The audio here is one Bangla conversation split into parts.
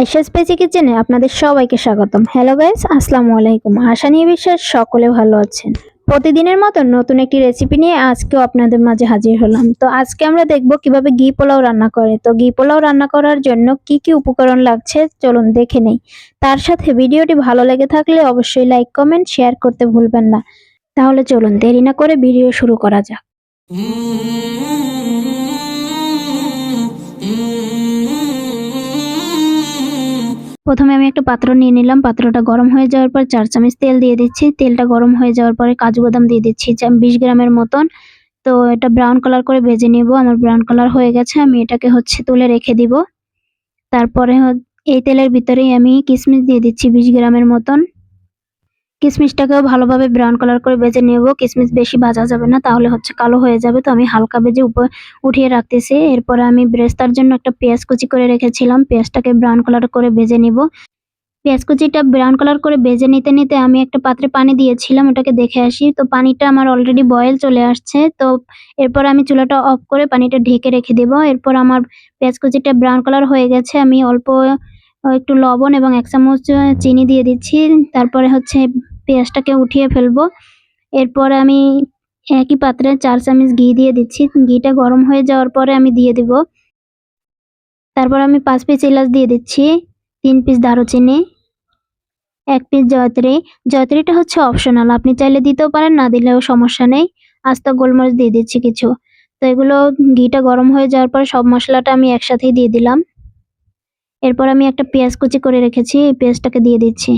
আয়শা স্পেসি কিচেনে আপনাদের সবাইকে স্বাগতম। হ্যালো গাইস আসসালামু আলাইকুম। আশা নিয়ে বিশ্বাস সকলে ভালো আছেন। প্রতিদিনের মতো নতুন একটি রেসিপি নিয়ে আজকেও আপনাদের মাঝে হাজির হলাম। তো আজকে আমরা দেখব কীভাবে ঘি পোলাও রান্না করে। তো ঘি পোলাও রান্না করার জন্য কি কি উপকরণ লাগছে চলুন দেখে নেই। তার সাথে ভিডিওটি ভালো লেগে থাকলে অবশ্যই লাইক কমেন্ট শেয়ার করতে ভুলবেন না। তাহলে চলুন দেরি না করে ভিডিও শুরু করা যাক। প্রথমে আমি একটা পাত্র নিয়ে নিলাম। পাত্রটা গরম হয়ে যাওয়ার পর চার চামচ তেল দিয়ে দিচ্ছি। তেলটা গরম হয়ে যাওয়ার পরে কাজু বাদাম দিয়ে দিচ্ছি বিশ গ্রামের মতন। তো এটা ব্রাউন কালার করে ভেজে নিব। আমার ব্রাউন কালার হয়ে গেছে। আমি এটাকে হচ্ছে তুলে রেখে দিব। তারপরে এই তেলের ভিতরেই আমি কিশমিশ দিয়ে দিচ্ছি বিশ গ্রামের মতন। কিশমিশটাকেও ভালোভাবে ব্রাউন কালার করে ভেজে নেব। কিশমিশ বেশি ভাজা যাবে না, তাহলে হচ্ছে কালো হয়ে যাবে। তো আমি হালকা ভেজে উপর উঠিয়ে রাখতেছি। এরপরে আমি ব্রেস্তার জন্য একটা পেঁয়াজ কুচি করে রেখেছিলাম। পেঁয়াজটাকে ব্রাউন কালার করে ভেজে নিব। পেঁয়াজ কুচিটা ব্রাউন কালার করে ভেজে নিতে নিতে আমি একটা পাত্রে পানি দিয়েছিলাম, ওটাকে দেখে আসি। তো পানিটা আমার অলরেডি বয়েল চলে আসছে। তো এরপর আমি চুলাটা অফ করে পানিটা ঢেকে রেখে দেবো। এরপর আমার পেঁয়াজ কুচিটা ব্রাউন কালার হয়ে গেছে। আমি অল্প, একটু লবণ এবং এক চামচ চিনি দিয়ে দিচ্ছি। তারপরে হচ্ছে পেঁয়াজটাকে উঠিয়ে ফেলব। এরপর আমি একই পাত্রে চার চামচ ঘি দিয়ে দিচ্ছি। ঘিটা গরম হয়ে যাওয়ার পরে আমি দিয়ে দিব। তারপর আমি পাঁচ পিস এলাচ দিয়ে দিচ্ছি, তিন পিস দারুচিনি, এক পিস জয়ত্রী। জয়ত্রীটা হচ্ছে অপশনাল আপনি চাইলে দিতেও পারেন, না দিলেও সমস্যা নেই। আস্ত গোলমরিচ দিয়ে দিচ্ছি কিছু। তো এগুলো ঘিটা গরম হয়ে যাওয়ার পর সব মশলাটা আমি একসাথেই দিয়ে দিলাম। এরপর আমি একটা পেঁয়াজ কুচি করে রেখেছি, এই পেঁয়াজটাকে দিয়ে দিচ্ছি।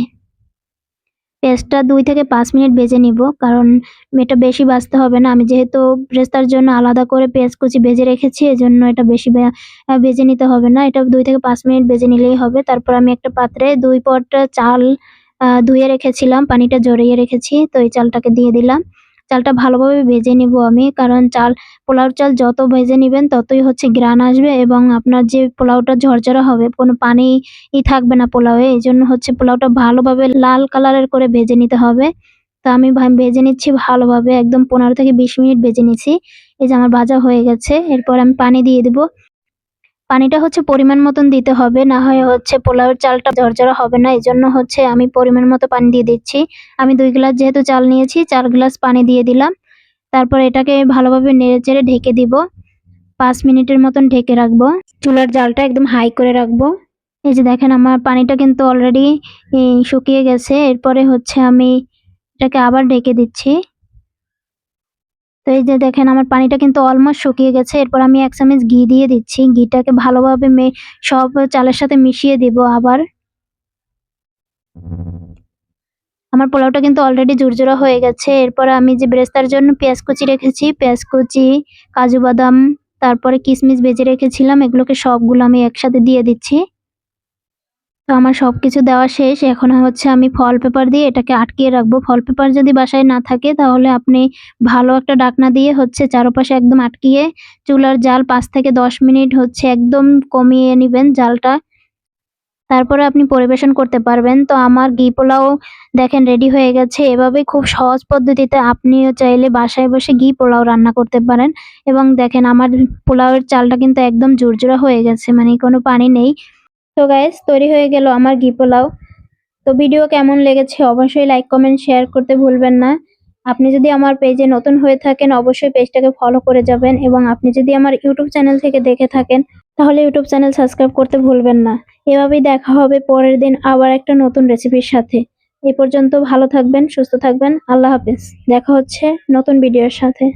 পেঁয়াজটা দুই থেকে পাঁচ মিনিট ভেজে নিব, কারণ এটা বেশি ভাজতে হবে না। আমি যেহেতু ব্রেস্তার জন্য আলাদা করে পেঁয়াজ কুচি ভেজে রেখেছি, এজন্য এটা বেশি ভেজে নিতে হবে না। এটা দুই থেকে পাঁচ মিনিট ভেজে নিলেই হবে। তারপর আমি একটা পাত্রে দুই পট চাল ধুয়ে রেখেছিলাম, পানিটা জড়িয়ে রেখেছি, তো এই চালটাকে দিয়ে দিলাম। চালটা ভালোভাবে ভেজে নিব আমি, কারণ চাল, পোলাও চাল যত ভেজে নেবেন ততই হচ্ছে গ্রান আসবে এবং আপনার যে পোলাওটা ঝরঝরা হবে, কোনো পানি থাকবে না পোলাওয়ে, এই জন্য হচ্ছে পোলাওটা ভালোভাবে লাল কালারের করে ভেজে নিতে হবে। তো আমি ভেজে নিচ্ছি ভালোভাবে, একদম পনেরো থেকে বিশ মিনিট ভেজে নিচ্ছি। এই যে আমার ভাজা হয়ে গেছে, এরপর আমি পানি দিয়ে দেব। পানিটা হচ্ছে পরিমাণ মতন দিতে হবে, না হয় হচ্ছে পোলাওয়ের চালটা ঝরঝরা হবে না এই জন্য হচ্ছে আমি পরিমাণ মতো পানি দিয়ে দিচ্ছি। আমি দুই গ্লাস যেহেতু চাল নিয়েছি, চার গ্লাস পানি দিয়ে দিলাম। তারপর এটাকে ভালোভাবে নেড়ে চেড়ে ঢেকে দিব। পাঁচ মিনিটের মতন ঢেকে রাখব। চুলার জালটা একদম হাই করে রাখব। এই যে দেখেন, আমার পানিটা কিন্তু অলরেডি শুকিয়ে গেছে। এরপরে হচ্ছে আমি এটাকে আবার ঢেকে দিচ্ছি। তো এই যে দেখেন, আমার পানিটা কিন্তু অলমোস্ট শুকিয়ে গেছে। এরপর আমি এক চামচ ঘি দিয়ে দিচ্ছি। ঘিটাকে ভালোভাবে মে, সব চালের সাথে মিশিয়ে দিব আবার। আমার পোলাওটা কিন্তু অলরেডি ঝুরঝুরা হয়ে গেছে। এরপর আমি যে ব্রেস্তার জন্য পেঁয়াজ কুচি রেখেছি, পেঁয়াজ কুচি, কাজু বাদাম, তারপরে কিশমিশ ভেজে রেখেছিলাম, এগুলোকে সবগুলো আমি একসাথে দিয়ে দিচ্ছি। তো আমার সবকিছু দেওয়া শেষ। এখন হচ্ছে আমি ফল পেপার দিয়ে এটাকে আটকিয়ে রাখব। ফল পেপার যদি বাসায় না থাকে তাহলে আপনি ভালো একটা ডাকনা দিয়ে হচ্ছে চারপাশে একদম আটকিয়ে চুলার জাল পাঁচ থেকে দশ মিনিট হচ্ছে একদম কমিয়ে নেবেন জালটা। তারপরে আপনি পরিবেশন করতে পারবেন। তো আমার ঘি পোলাও দেখেন রেডি হয়ে গেছে। এভাবে খুব সহজ পদ্ধতিতে আপনিও চাইলে বাসায় বসে ঘি পোলাও রান্না করতে পারেন। এবং দেখেন আমার পোলাওয়ের চালটা কিন্তু একদম ঝুরঝুরা হয়ে গেছে মানে কোনো পানি নেই। তো গাইস তৈরি হয়ে গেল আমার ঘি পোলাও। তো ভিডিও কেমন লেগেছে অবশ্যই লাইক কমেন্ট শেয়ার করতে ভুলবেন না। আপনি যদি আমার পেজে নতুন হয়ে থাকেন, অবশ্যই পেজটাকে ফলো করে যাবেন এবং আপনি যদি আমার ইউটিউব চ্যানেল থেকে দেখে থাকেন, তাহলে ইউটিউব চ্যানেল সাবস্ক্রাইব করতে ভুলবেন না। এভাবেই দেখা হবে পরের দিন আবার একটা নতুন রেসিপির সাথে। এ পর্যন্ত ভালো থাকবেন, সুস্থ থাকবেন, আল্লাহ হাফেজ। দেখা হচ্ছে নতুন ভিডিওর সাথে।